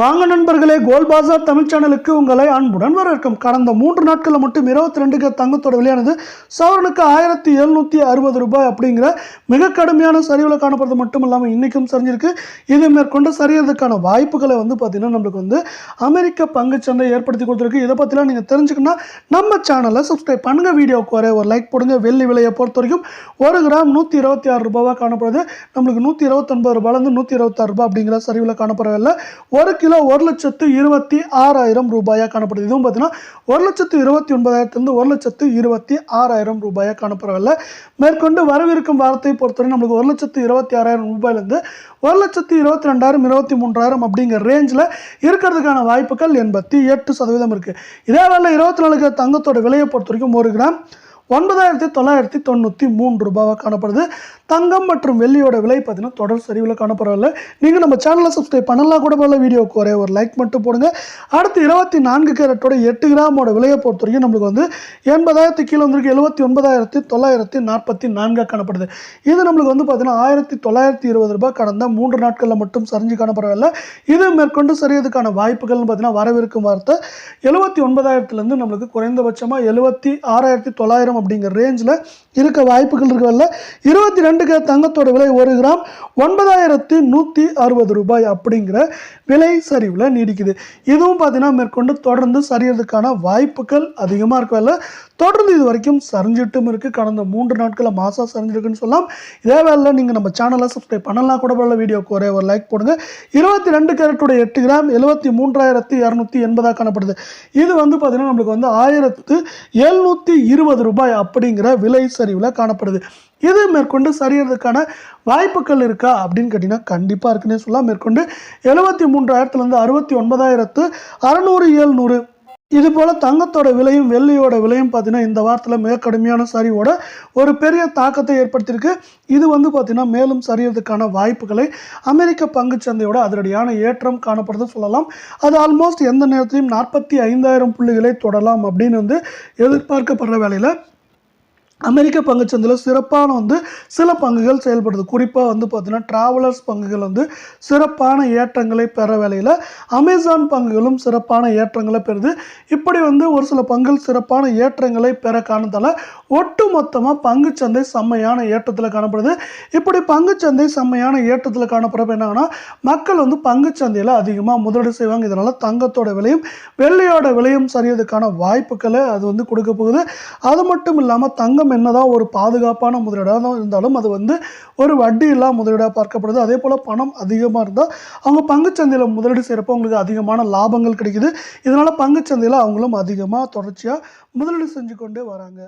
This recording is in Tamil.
வாங்க நண்பர்களே கோல் பாசார் தமிழ் சேனலுக்கு உங்களை அன்புடன் வரவேற்கும். கடந்த மூன்று நாட்களில் மட்டும் இருபத்தி ரெண்டுக்கு தங்கத்தோட விலையானது சவரனுக்கு ஆயிரத்தி எழுநூற்றி அறுபது ரூபாய் அப்படிங்கிற மிக கடுமையான சரிவில் காணப்படுறது மட்டும் இல்லாமல் இன்றைக்கும் சரிஞ்சிருக்கு. இது மேற்கொண்டு சரியறதுக்கான வாய்ப்புகளை வந்து பார்த்திங்கன்னா நம்மளுக்கு வந்து அமெரிக்க பங்குச்சந்தை ஏற்படுத்தி கொடுத்துருக்கு. இதை பற்றிலாம் நீங்கள் தெரிஞ்சுக்கணும்னா நம்ம சேனலை சப்ஸ்கிரைப் பண்ணுங்கள் வீடியோவுக்கு வர ஒரு லைக் போடுங்க. வெள்ளி விலையை பொறுத்த வரைக்கும் ஒரு கிராம் நூற்றி இருபத்தி ஆறு ரூபாவாக காணப்படுது. நம்மளுக்கு நூற்றி இருபத்தொன்பது ரூபாயிலேருந்து நூற்றி இருபத்தாறு ரூபாய் அப்படிங்கிற சரிவில் காணப்படவில்லை. ஒரு கிலோ ஒரு லட்சத்து இருபத்தி ஆறாயிரம் ரூபாயாக காணப்படுது. இதுவும் பார்த்தீங்கன்னா ஒரு லட்சத்து இருபத்தி ஒன்பதாயிரத்துலேருந்து ஒரு லட்சத்து இருபத்தி ஆறாயிரம் ரூபாயாக காணப்படவில்லை. மேற்கொண்டு வரவிருக்கும் வாரத்தை பொறுத்தவரை நம்மளுக்கு ஒரு லட்சத்து இருபத்தி ஆறாயிரம் ரூபாயிலேருந்து ஒரு லட்சத்து இருபத்தி ரெண்டாயிரம் இருபத்தி மூன்றாயிரம் அப்படிங்கிற ரேஞ்சில் இருக்கிறதுக்கான வாய்ப்புகள் எண்பத்தி எட்டு சதவீதம் இருக்குது இதே வேலை இருபத்தி நாலு தங்கத்தோட விலையை பொறுத்த வரைக்கும் ஒரு கிராம் ஒன்பதாயிரத்தி தொள்ளாயிரத்தி தொண்ணூற்றி மூன்று ரூபாவாக காணப்படுது. தங்கம் மற்றும் வெள்ளியோட விலை பார்த்தீங்கன்னா தொடர் சரிவில் காணப்படவில்லை. நீங்கள் நம்ம சேனலை சப்ஸ்கிரைப் பண்ணலாம். கூட போல வீடியோக்கு ஒரே ஒரு லைக் மட்டும் போடுங்க. அடுத்து இருபத்தி நான்கு கேரட்டோட எட்டு கிராமோட விலையை பொறுத்த வரைக்கும் நம்மளுக்கு வந்து எண்பதாயிரத்து கீழே வந்திருக்கு. எழுபத்தி ஒன்பதாயிரத்தி தொள்ளாயிரத்தி நாற்பத்தி நான்காக காணப்படுது. இது நம்மளுக்கு வந்து பார்த்தீங்கன்னா ஆயிரத்தி தொள்ளாயிரத்தி இருபது ரூபாய் கடந்த மூன்று நாட்களில் மட்டும் சரிஞ்சு காணப்படவில்லை. இது மேற்கொண்டு சரியதுக்கான வாய்ப்புகள்னு பார்த்தீங்கன்னா வரவிருக்கும் வார்த்தை. எழுபத்தி ஒன்பதாயிரத்துலேருந்து நம்மளுக்கு குறைந்தபட்சமாக எழுபத்தி ஆறாயிரத்தி தொள்ளாயிரம் அப்படிங்கிற ரேஞ்சில் இருக்க வாய்ப்புகள் இருக்கவில்ல இருபத்தி ரெண்டுக்கு தங்கத்தோட விலை ஒரு கிராம் ஒன்பதாயிரத்தி நூற்றி அறுபது ரூபாய் அப்படிங்கிற விலை சரிவில் நீடிக்குது. இதுவும் பார்த்தீங்கன்னா மேற்கொண்டு தொடர்ந்து சரியறதுக்கான வாய்ப்புகள் அதிகமாக இருக்கவில்ல தொடர்ந்து இது வரைக்கும் சரிஞ்சிட்டும் இருக்குது கடந்த மூன்று நாட்களில் மாதம் சரிஞ்சிருக்குன்னு சொல்லலாம். இதே வேலை நீங்கள் நம்ம சேனலை சப்ஸ்கிரைப் பண்ணலாம் கூட போல வீடியோக்கு ஒரே ஒரு லைக் போடுங்க. இருபத்தி ரெண்டு கேரட்டுடைய எட்டு கிராம் எழுபத்தி மூன்றாயிரத்தி இரநூத்தி எண்பதாக காணப்படுது. இது வந்து பார்த்தீங்கன்னா நம்மளுக்கு வந்து ஆயிரத்து எழுநூற்றி இருபது ரூபாய் அப்படிங்கிற விலை சரிவில் காணப்படுது. இது மேற்கொண்டு சரியறதுக்கான வாய்ப்புகள் இருக்கா? அப்படின்னு கேட்டிங்கன்னா கண்டிப்பாக இருக்குன்னே சொல்லலாம். மேற்கொண்டு எழுபத்தி மூன்றாயிரத்துலேருந்து அறுபத்தி ஒன்பதாயிரத்து அறநூறு ஏழ்நூறு இது போல் தங்கத்தோட விலையும் வெள்ளியோட விலையும் பார்த்தீங்கன்னா இந்த வாரத்தில் மிக கடுமையான சரிவோட ஒரு பெரிய தாக்கத்தை ஏற்படுத்தியிருக்கு. இது வந்து பார்த்திங்கன்னா மேலும் சரியறதுக்கான வாய்ப்புகளை அமெரிக்க பங்குச்சந்தையோட அதிரடியான ஏற்றம் காணப்படுறது சொல்லலாம். அது ஆல்மோஸ்ட் எந்த நேரத்திலையும் நாற்பத்தி ஐந்தாயிரம் புள்ளிகளை தொடலாம் அப்படின்னு வந்து எதிர்பார்க்கப்படுற வேலையில் அமெரிக்க பங்குச்சந்தையில் சிறப்பான வந்து சில பங்குகள் செயல்படுது. குறிப்பாக வந்து பார்த்தீங்கன்னா ட்ராவலர்ஸ் பங்குகள் வந்து சிறப்பான ஏற்றங்களை பெற வேலையில் அமேசான் பங்குகளும் சிறப்பான ஏற்றங்களை பெறுது. இப்படி வந்து ஒரு சில பங்குகள் சிறப்பான ஏற்றங்களை பெற காரணத்தால் ஒட்டு மொத்தமாக பங்குச்சந்தை செம்மையான ஏற்றத்தில் காணப்படுது. இப்படி பங்குச்சந்தை செம்மையான ஏற்றத்தில் காணப்படுறப்ப என்னன்னா மக்கள் வந்து பங்குச்சந்தையில் அதிகமாக முதலீடு செய்வாங்க. இதனால் தங்கத்தோட விலையும் வெள்ளையோட விலையும் சரியதுக்கான வாய்ப்புகளை அது வந்து கொடுக்க போகுது. அது மட்டும் இல்லாமல் தங்கம் என்னதான் ஒரு பாதுகாப்பான முதலீடாக தான் இருந்தாலும் அது வந்து ஒரு வட்டி இல்லா முதலீடாக பார்க்கப்படுது. அதே போல் பணம் அதிகமாக இருந்தால் அவங்க பங்குச்சந்தையில் முதலீடு செய்கிறப்போ அவங்களுக்கு அதிகமான லாபங்கள் கிடைக்குது. இதனால் பங்குச்சந்தையில் அவங்களும் அதிகமாக தொடர்ச்சியாக முதலீடு செஞ்சு கொண்டே வராங்க.